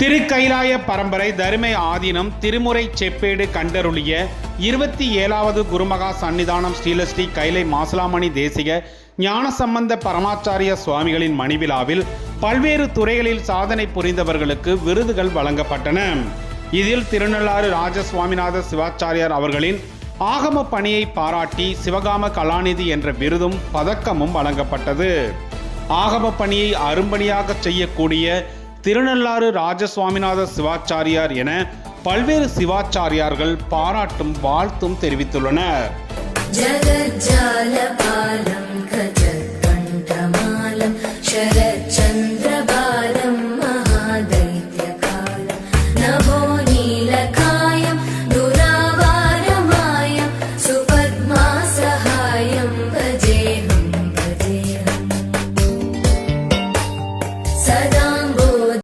திருக்கைலாய பரம்பரை தருமை ஆதீனம் திருமுறை செப்பேடு கண்டருளிய இருபத்தி ஏழாவது குருமகா சன்னிதானம் ஸ்ரீலஸ்ரீ கைலை மாசலாமணி தேசிக ஞானசம்பந்த பரமாச்சாரிய சுவாமிகளின் மணிவிழாவில் பல்வேறு துறைகளில் சாதனை புரிந்தவர்களுக்கு விருதுகள் வழங்கப்பட்டன. இதில் திருநள்ளாறு ராஜசுவாமிநாத சிவாச்சாரியார் அவர்களின் ஆகம பணியை பாராட்டி சிவகாம கலாநிதி என்ற விருதும் பதக்கமும் வழங்கப்பட்டது. ஆகம பணியை அரும்பணியாக செய்யக்கூடிய திருநள்ளாறு ராஜசுவாமிநாத சிவாச்சாரியார் என பல்வேறு சிவாச்சாரியார்கள் பாராட்டும் வாழ்த்தும் தெரிவித்துள்ளனர். ஜகஜால பாலம் கஜ கண்டமாலம்